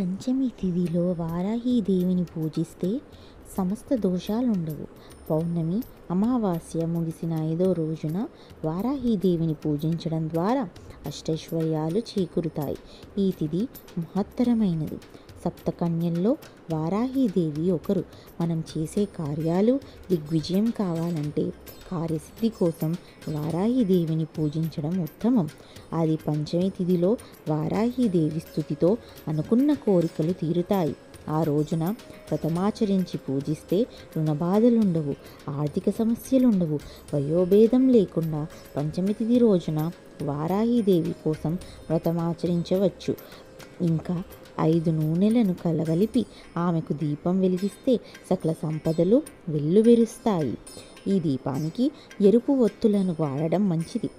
పంచమి తిథిలో వారాహి దేవిని పూజిస్తే సమస్త దోషాలుండవు. పౌర్ణమి అమావాస్య ముగిసిన ఐదో రోజున వారాహీదేవిని పూజించడం ద్వారా అష్టైశ్వర్యాలు చేకూరుతాయి. ఈ తిథి మహత్తరమైనది. సప్తకన్యల్లో వారాహీదేవి ఒకరు. మనం చేసే కార్యాలు దిగ్విజయం కావాలంటే కార్యసిద్ధి కోసం వారాహీదేవిని పూజించడం ఉత్తమం. అది పంచమి తిథిలో వారాహీదేవి స్థుతితో అనుకున్న కోరికలు తీరుతాయి. ఆ రోజున వ్రతమాచరించి పూజిస్తే రుణబాధలుండవు ఆర్థిక సమస్యలుండవు వయోభేదం లేకుండా పంచమి తిథి రోజున వారాహిదేవి కోసం వ్రతమాచరించవచ్చు. ఇంకా ఐదు నూనెలను కలగలిపి ఆమెకు దీపం వెలిగిస్తే సకల సంపదలు వెల్లువెరుస్తాయి. ఈ దీపానికి ఎరుపు ఒత్తులను వాడడం మంచిది.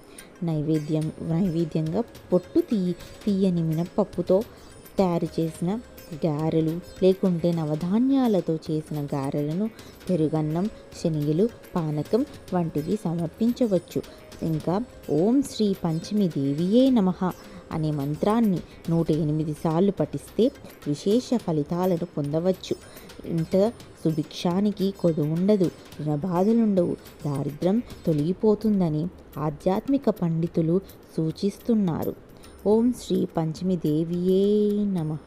నైవేద్యం నైవేద్యంగా పొట్టు తీయ తీయని మినపప్పుతో తయారు చేసిన గారెలు లేకుంటే నవధాన్యాలతో చేసిన గారెలను పెరుగన్నం శనగలు పానకం వంటివి సమర్పించవచ్చు. ఇంకా ఓం శ్రీ పంచమి దేవియే నమః అనే మంత్రాన్ని నూట ఎనిమిది సార్లు పఠిస్తే విశేష ఫలితాలను పొందవచ్చు. ఇంట సుభిక్షానికి కొదు ఉండదు రుణబాధలుండవు దారిద్రం తొలగిపోతుందని ఆధ్యాత్మిక పండితులు సూచిస్తున్నారు. ఓం శ్రీ పంచమి దేవియే నమః.